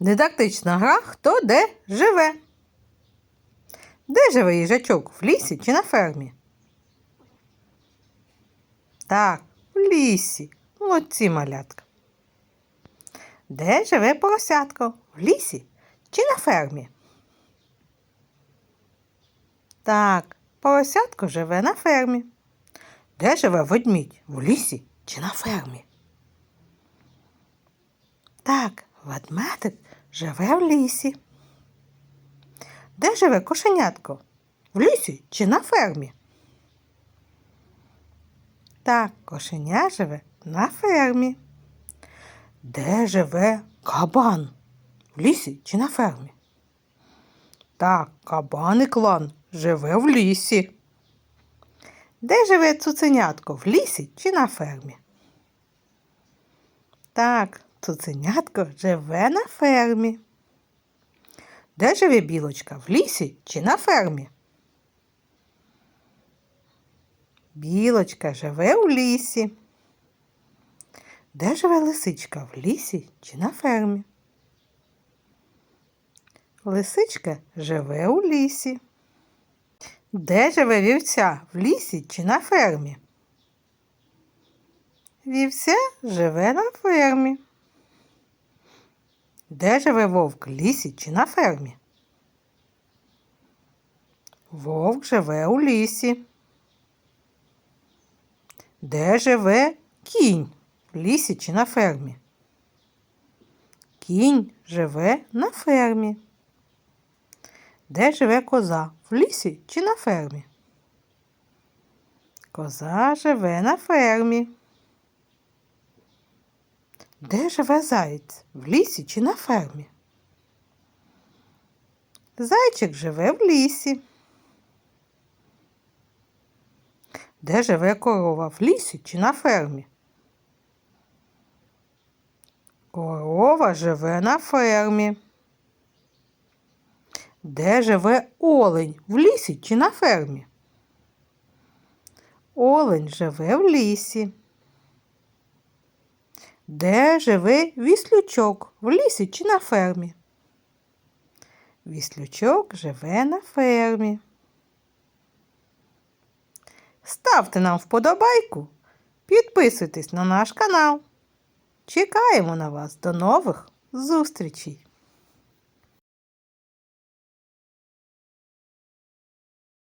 Дидактична гра хто де живе. Де живе їжачок? В лісі чи на фермі? Так, в лісі. Молодці малятка. Де живе поросятко? В лісі чи на фермі? Так, поросятко живе на фермі. Де живе ведмідь? В лісі чи на фермі? Так, ведмедик живе в лісі. Де живе кошенятко? В лісі чи на фермі? Так, кошеня живе на фермі. Де живе кабан? В лісі чи на фермі? Так, кабан і клан живе в лісі. Де живе цуценятко? В лісі чи на фермі? Так, цуценятко живе на фермі. Де живе білочка? В лісі чи на фермі? Білочка живе у лісі. Де живе лисичка? В лісі чи на фермі? Лисичка живе у лісі. Де живе вівця? В лісі чи на фермі? Вівця живе на фермі. Де живе вовк? Лісі чи на фермі? Вовк живе у лісі. Де живе кінь? В лісі чи на фермі? Кінь живе на фермі. Де живе коза? В лісі чи на фермі? Коза живе на фермі. Де живе заєць? В лісі чи на фермі? Зайчик живе в лісі. Де живе корова? В лісі чи на фермі? Корова живе на фермі. Де живе олень? В лісі чи на фермі? Олень живе в лісі. Де живе віслючок? В лісі чи на фермі? Віслючок живе на фермі. Ставте нам вподобайку, підписуйтесь на наш канал. Чекаємо на вас. До нових зустрічей!